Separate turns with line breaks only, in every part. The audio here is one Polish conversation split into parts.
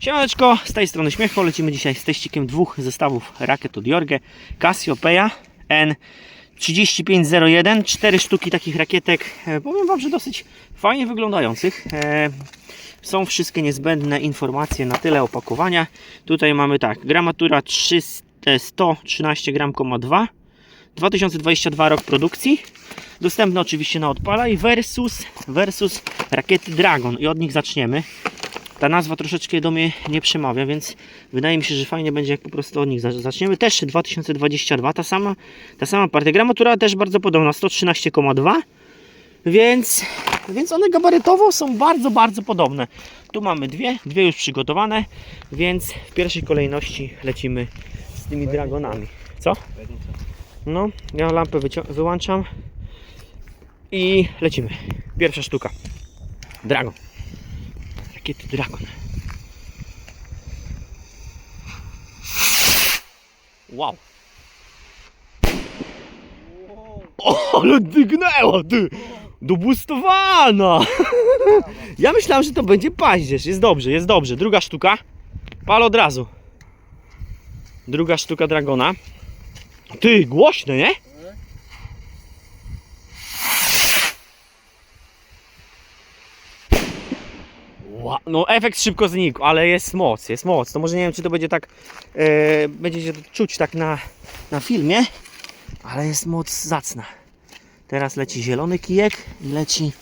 Siemaneczko, z tej strony Śmiecho. Lecimy dzisiaj z teścikiem dwóch zestawów rakiet od Jorge. Cassiopeia N3501. Cztery sztuki takich rakietek. E, powiem Wam, że dosyć fajnie wyglądających. E, są wszystkie niezbędne informacje na tyle opakowania. Tutaj mamy tak, gramatura 300, 113 gram, 2. 2022 rok produkcji. Dostępne oczywiście na odpalaj versus, versus rakiety Dragon i od nich zaczniemy. Ta nazwa troszeczkę do mnie nie przemawia, więc wydaje mi się, że fajnie będzie jak po prostu od nich za- zaczniemy. Też 2022, ta sama, ta sama partia. Gramatura też bardzo podobna, 113,2. Więc, więc one gabarytowo są bardzo, bardzo podobne. Tu mamy dwie, dwie już przygotowane, więc w pierwszej kolejności lecimy z tymi dragonami. Co? No, ja lampę wyłączam i lecimy. Pierwsza sztuka. Dragon. Rakiety Dragon. Wow. O, ale dygnęła ty! Dobustowana! Ja myślałem, że to będzie paździerz. Jest dobrze, jest dobrze. Druga sztuka. Pal od razu. Druga sztuka Dragona. Ty, głośne, nie? No efekt szybko znikł, ale jest moc, jest moc. To może nie wiem, czy to będzie tak, e, będziecie to czuć tak na, na filmie, ale jest moc zacna. Teraz leci zielony kijek i leci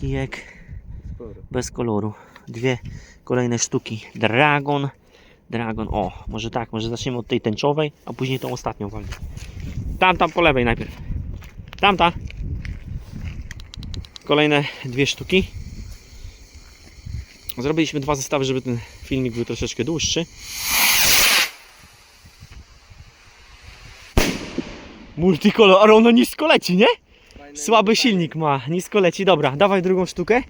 kijek bez koloru. Dwie kolejne sztuki. Dragon, Dragon. O, może tak, może zaczniemy od tej tęczowej, a później tą ostatnią walkę. Tam, tam po lewej najpierw. Tamta. Kolejne dwie sztuki. Zrobiliśmy dwa zestawy, żeby ten filmik był troszeczkę dłuższy. Multicolor, ale ono nisko leci, nie? Słaby silnik ma, nisko leci. Dobra, dawaj drugą sztukę.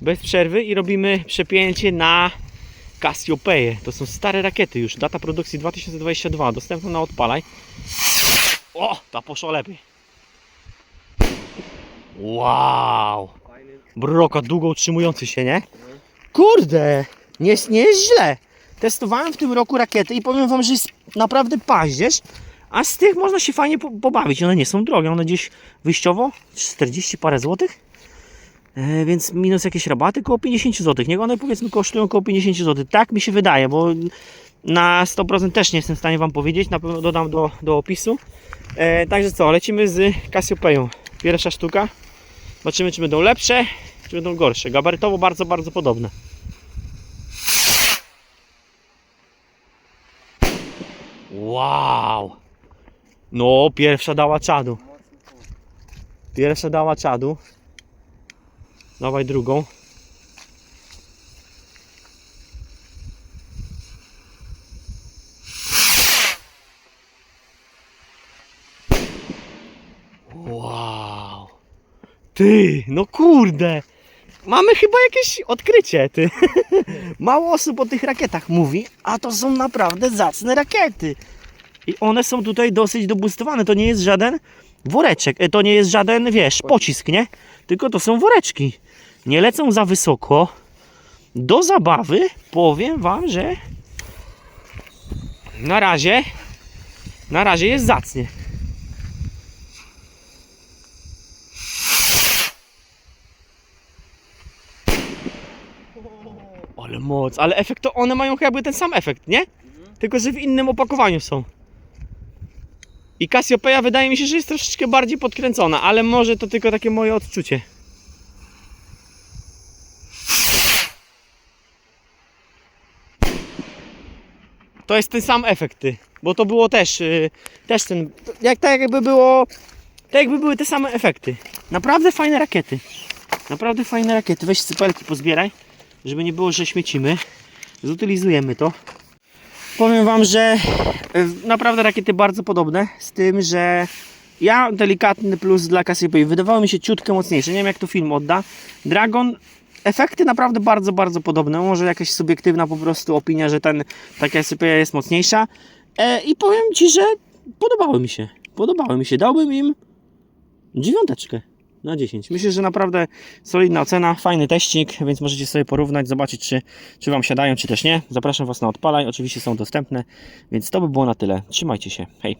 Bez przerwy i robimy przepięcie na Cassiopeie. To są stare rakiety już. Data produkcji 2022. Dostępna na odpalaj. O, ta poszła lepiej. Wow. Broka długo utrzymujący się, nie? Kurde, nie, jest- nie jest źle. Testowałem w tym roku rakiety i powiem Wam, że jest naprawdę paździerz, a z tych można się fajnie po- pobawić. One nie są drogie, one gdzieś wyjściowo 40 parę złotych. E, więc minus jakieś rabaty około 50 zł. Niech one powiedzmy kosztują około 50 zł. Tak mi się wydaje, bo na 100% też nie jestem w stanie Wam powiedzieć. Na pewno dodam do, do opisu. E, także co, lecimy z Cassiopeią. Pierwsza sztuka. Zobaczymy, czy będą lepsze, czy będą gorsze. Gabarytowo bardzo, bardzo podobne. Wow! No, pierwsza dała czadu. Pierwsza dała czadu. Dawaj drugą. Wow! Ty, no kurde! Mamy chyba jakieś odkrycie, ty. Mało osób o tych rakietach mówi, a to są naprawdę zacne rakiety. I one są tutaj dosyć dobustowane. To nie jest żaden woreczek, e, to nie jest żaden, wiesz, pocisk, nie? Tylko to są woreczki. Nie lecą za wysoko. Do zabawy powiem Wam, że na razie, na razie jest zacnie. Moc, ale efekt to one mają jakby ten sam efekt, nie? Tylko, że w innym opakowaniu są. I Cassiopeia wydaje mi się, że jest troszeczkę bardziej podkręcona, ale może to tylko takie moje odczucie. To jest ten sam efekt, ty. Bo to było też, yy, też ten, jak, tak jakby było, tak jakby były te same efekty. Naprawdę fajne rakiety. Naprawdę fajne rakiety. Weź cypelki pozbieraj, żeby nie było, że śmiecimy. Zutylizujemy to. Powiem Wam, że y, naprawdę rakiety bardzo podobne, z tym, że ja delikatny plus dla Cassiopeia. Wydawało mi się ciutkę mocniejsze. Nie wiem jak to film odda. Dragon efekty naprawdę bardzo, bardzo podobne. Może jakaś subiektywna po prostu opinia, że ten ta Cassiopeia jest mocniejsza. E, I powiem Ci, że podobały mi się. Podobały mi się. Dałbym im dziewiąteczkę. Na 10. Myślę, że naprawdę solidna ocena, fajny teścik, więc możecie sobie porównać, zobaczyć, czy, czy Wam siadają, czy też nie. Zapraszam Was na odpalaj, oczywiście są dostępne, więc to by było na tyle. Trzymajcie się, hej.